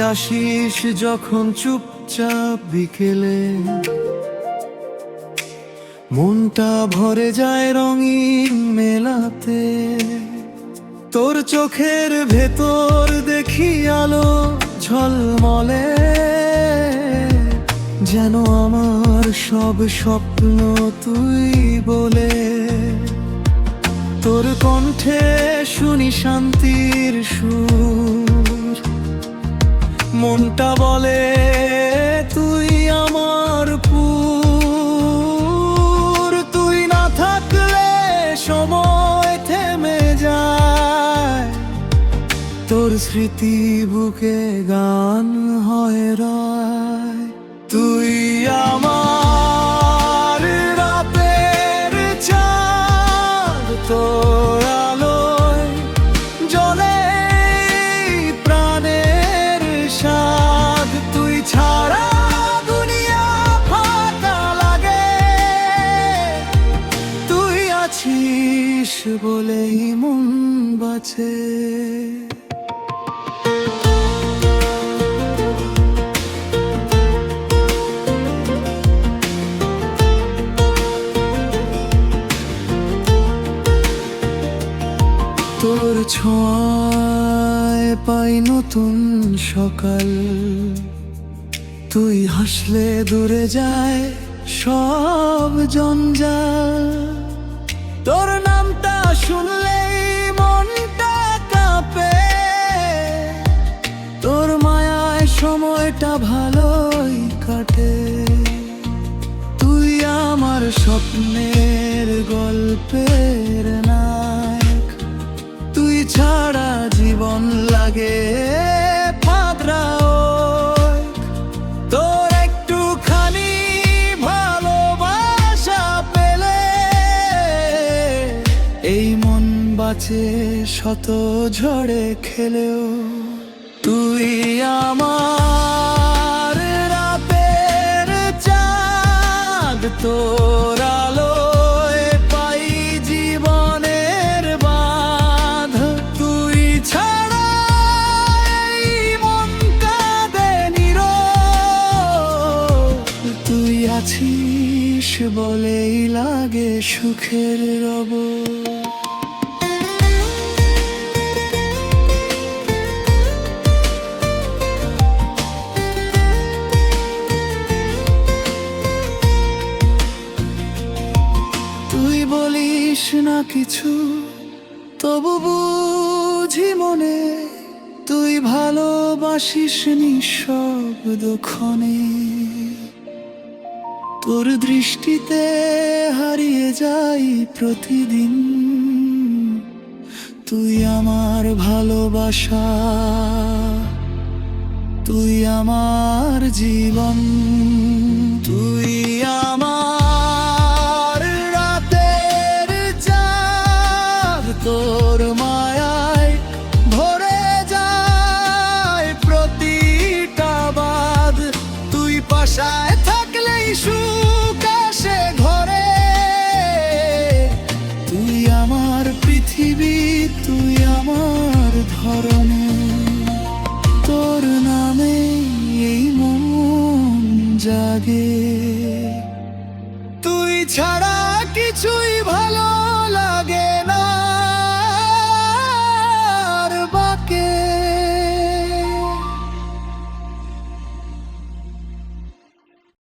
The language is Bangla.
আসিস যখন চুপচাপ বিকেলে। মনটা ভরে যায় রঙিন মেলাতে। তোর চোখের ভেতর দেখি আলো ঝলমলে। যেন আমার সব স্বপ্ন তুই বলে। তোর কণ্ঠে শুনি শান্তির সুর। মনটা বলে, তুই আমার পুর। তুই না থাকলে সময় থেমে যায়। তোর স্মৃতি বুকে গান হয় রায়। তুই আমার আছিস বলেই মন বাঁচে তোর ছোঁয়ায় পাই নতুন সকাল। তুই হাসলে দূরে যায় সব জঞ্জাল। তোর নামটা শুনলেই মনটা কাঁপে। তোর মায়ায় সময়টা ভালোই কাটে। তুই আমার স্বপ্নের গল্পের নায়ক। তুই ছাড়া বাঁচে শত ঝড়ে খেলেও তুই আমার রাতের চাঁদ তোর পাই জীবনের বাঁধ। তুই তুই আছিস বলেই লাগে সুখের রব। না কিছু, তবু বুঝি মনে, তুই ভালোবাসিস নিঃশব্দ ক্ষণে তোর দৃষ্টিতে হারিয়ে যাই প্রতিদিন, তুই আমার ভালোবাসা, তুই আমার জীবন, তুই আমার তুই থাকলেই সুখ ঘরে। তুই আমার পৃথিবী, তুই আমার ধরনে। তোর নামে এই মন জাগে। তুই ছাড়া কিছুই ভালো